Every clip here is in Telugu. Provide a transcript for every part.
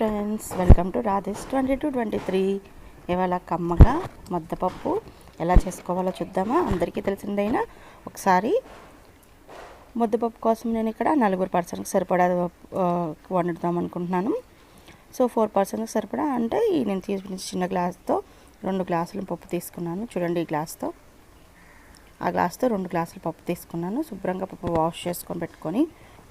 Friends welcome to Radhesh twenty two twenty three. ఇవాళ కమ్మగా మద్దపప్పు ఎలా చేసుకోవాలో చూద్దామా? అందరికీ తెలిసిందైనా ఒకసారి ముద్దపప్పు కోసం నేను ఇక్కడ నలుగురు పర్సన్కి సరిపడా వండుదాం అనుకుంటున్నాను. సో ఫోర్ పర్సన్కి సరిపడా అంటే ఈ నేను తీసుకున్న చిన్న గ్లాస్తో రెండు గ్లాసులు పప్పు తీసుకున్నాను. చూడండి ఈ గ్లాస్తో. ఆ గ్లాస్తో రెండు గ్లాసులు పప్పు తీసుకున్నాను. శుభ్రంగా పప్పు వాష్ చేసుకొని పెట్టుకొని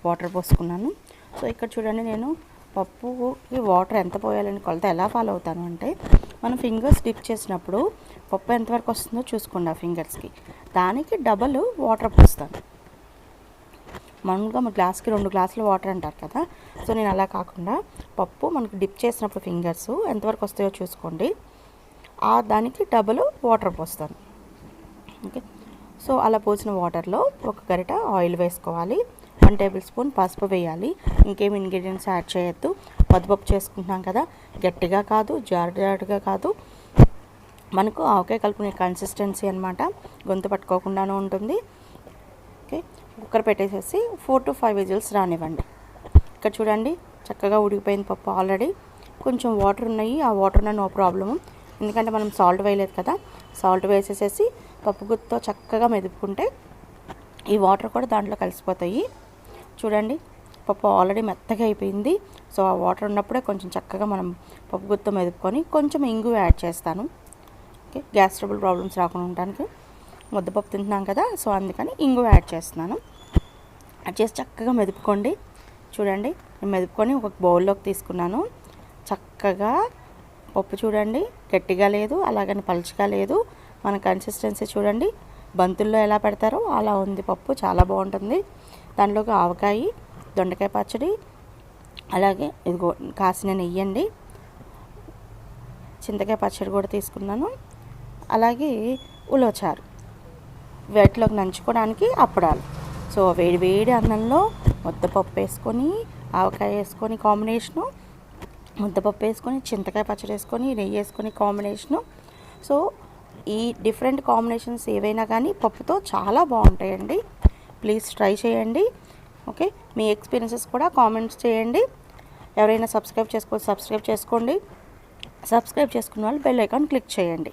వాటర్ పోసుకున్నాను. సో ఇక్కడ చూడండి నేను పప్పుకి వాటర్ ఎంత పోయాలని కొలత ఎలా ఫాలో అవుతాను అంటే మనం ఫింగర్స్ డిప్ చేసినప్పుడు పప్పు ఎంతవరకు వస్తుందో చూసుకోండి ఆ ఫింగర్స్కి. దానికి డబల్ వాటర్ పోస్తాను. మామూలుగా మన గ్లాస్కి రెండు గ్లాసులు వాటర్ అంటారు కదా సో నేను అలా కాకుండా పప్పు మనకు డిప్ చేసినప్పుడు ఫింగర్స్ ఎంతవరకు వస్తాయో చూసుకోండి. ఆ దానికి డబల్ వాటర్ పోస్తాను. ఓకే? సో అలా పోసిన వాటర్లో ఒక గరిట ఆయిల్ వేసుకోవాలి. వన్ టేబుల్ స్పూన్ పసుపు వేయాలి. ఇంకేం ఇంగ్రీడియంట్స్ యాడ్ చేయొద్దు. పదిపప్పు చేసుకుంటున్నాం కదా. గట్టిగా కాదు జారు కాదు. మనకు ఆవకాయ కలుపుకునే కన్సిస్టెన్సీ అనమాట గొంతు పట్టుకోకుండానే ఉంటుంది. ఓకే. కుక్కర్ పెట్టేసేసి ఫోర్ టు ఫైవ్ విజిల్స్ రానివ్వండి. ఇక్కడ చూడండి చక్కగా ఉడికిపోయింది పప్పు ఆల్రెడీ కొంచెం వాటర్ ఉన్నాయి. ఆ వాటర్ ఉన్న నో ప్రాబ్లము ఎందుకంటే మనం సాల్ట్ వేయలేదు కదా. సాల్ట్ వేసేసేసి పప్పు గుత్తో చక్కగా మెదుపుకుంటే ఈ వాటర్ కూడా దాంట్లో కలిసిపోతాయి. చూడండి. పప్పు ఆల్రెడీ మెత్తగా అయిపోయింది. సో ఆ వాటర్ ఉన్నప్పుడే కొంచెం చక్కగా మనం పప్పు గుత్తం మెదుపుకొని కొంచెం ఇంగు యాడ్ చేస్తాను. ఓకే గ్యాస్ ట్రబుల్ ప్రాబ్లమ్స్ రాకుండా ఉండడానికి. ముద్దపప్పు తింటున్నాం కదా సో అందుకని ఇంగు యాడ్ చేస్తున్నాను. యాడ్ చేసి చక్కగా మెదుపుకోండి. చూడండి నేను మెదుపుకొని ఒక బౌల్లోకి తీసుకున్నాను. చక్కగా పప్పు చూడండి గట్టిగా లేదు అలాగని పలుచగా లేదు. మన కన్సిస్టెన్సీ చూడండి. బంతుల్లో ఎలా పెడతారో అలా ఉంది పప్పు చాలా బాగుంటుంది. దాంట్లోకి ఆవకాయ దొండకాయ పచ్చడి అలాగే ఇదిగో కాసిన నెయ్యండి చింతకాయ పచ్చడి కూడా తీసుకున్నాను. అలాగే ఉలవచారు వేటిలోకి నంచుకోవడానికి అప్పడాలు. సో వేడి వేడి అన్నంలో ముద్దపప్పు వేసుకొని ఆవకాయ వేసుకొని కాంబినేషను ముద్దపప్పు వేసుకొని చింతకాయ పచ్చడి వేసుకొని నెయ్యి వేసుకొని కాంబినేషను. సో ఈ డిఫరెంట్ కాంబినేషన్స్ ఏవైనా కానీ పప్పుతో చాలా బాగుంటాయండి. ప్లీజ్ ట్రై చేయండి. ఓకే? మీ ఎక్స్పీరియన్సెస్ కూడా కామెంట్స్ చేయండి. ఎవరైనా సబ్స్క్రైబ్ చేసుకో సబ్స్క్రైబ్ చేసుకోండి. సబ్స్క్రైబ్ చేసుకున్న వాళ్ళు బెల్ ఐకాన్ క్లిక్ చేయండి.